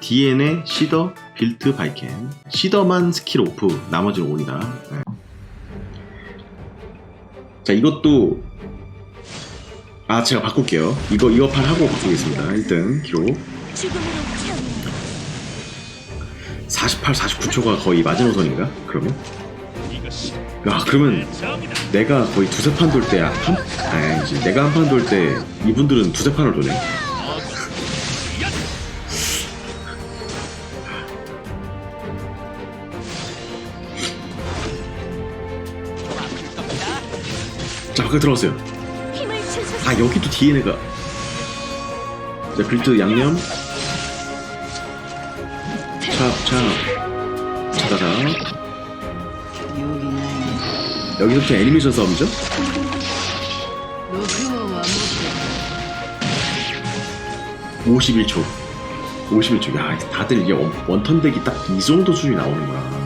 DN의 시더, 빌트, 바이켄. 시더만 스킬 오프, 나머지는 온이다. 네. 자, 이것도 아, 제가 바꿀게요. 이거 이거 판 하고 바꾸겠습니다. 1등 기록. 죽음으로 태어나 48, 49초가 거의 마지노선인가? 그러면? 야, 그러면 내 자업이다. 내가 거의 두세 판 돌 때, 한, 아니 지. 내가 한 판 돌 때, 이분들은 두세 판을 도네. 자, 바깥 들어왔어요. 아, 여기도 DNA가. 자, 빌드 양념. 찹, 찹. 차다다. 여기서부터 애니메이션 싸움이죠? 51초. 51초. 야, 다들 이게 원, 원턴덱이 딱 이 정도 수준이 나오는구나.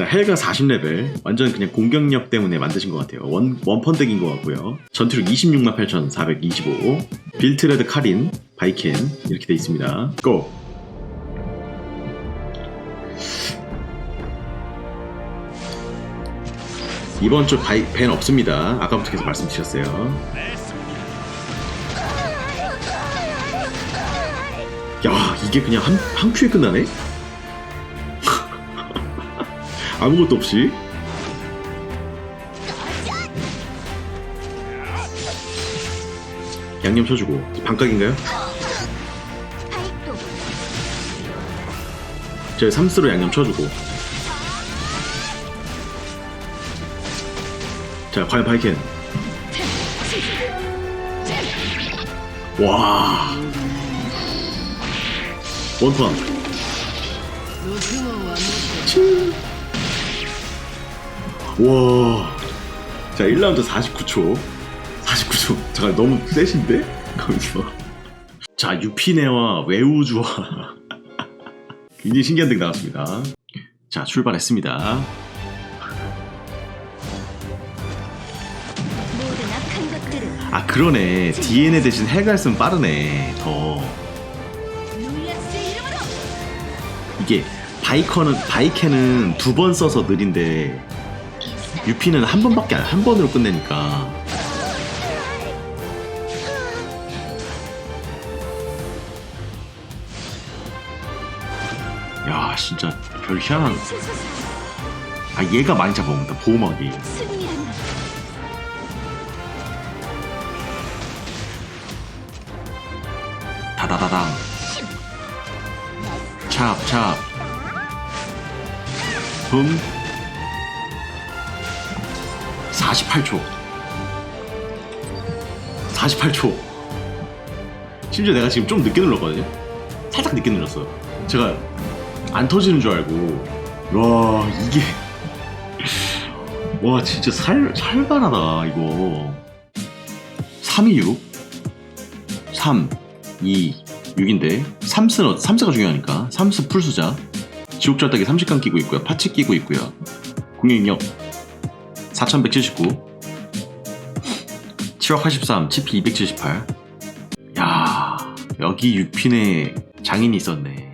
자, 헬가 40레벨. 완전 그냥 공격력 때문에 만드신 것 같아요. 원, 원펀덱인 것 같고요. 전투력 26만 8,425. 빌트레드 카린, 바이켄. 이렇게 돼 있습니다. 고! 이번 주 바이, 벤 없습니다. 아까부터 계속 말씀드렸어요. 야, 이게 그냥 한, 한 큐에 끝나네? 아무것도 없이? 양념 쳐주고. 반각인가요? 제가 삼스로 양념 쳐주고. 자, 과연 바이켄. 와. 원펀. 와. 자, 1라운드 49초. 49초. 잠깐 너무 세신데? 거기서. 자, 유피네와 외우주와 굉장히 신기한 덱 나왔습니다. 자, 출발했습니다. 아, 그러네. DNA 대신 있으면 빠르네. 더. 이게 바이커는 바이캔은 두번 써서 느린데 유피는 한 번밖에 안, 한 번으로 끝내니까. 야 진짜 별 희한한 아 얘가 많이 잡아먹는다 보호막이. 다다다당. 찹찹. 붐 48초. 48초. 심지어 내가 지금 좀 늦게 눌렀거든요. 살짝 늦게 눌렀어 제가 안 터지는 줄 알고 와 이게. 와 진짜 살, 살벌하다 이거. 326 3 2 6인데. 3스는 3스가 중요하니까. 3스 풀수자. 지옥절딱이 30강 끼고 있고요. 파츠 끼고 있고요. 공격력 4179 7억 83 치피 278 야 여기 유핀에 장인이 있었네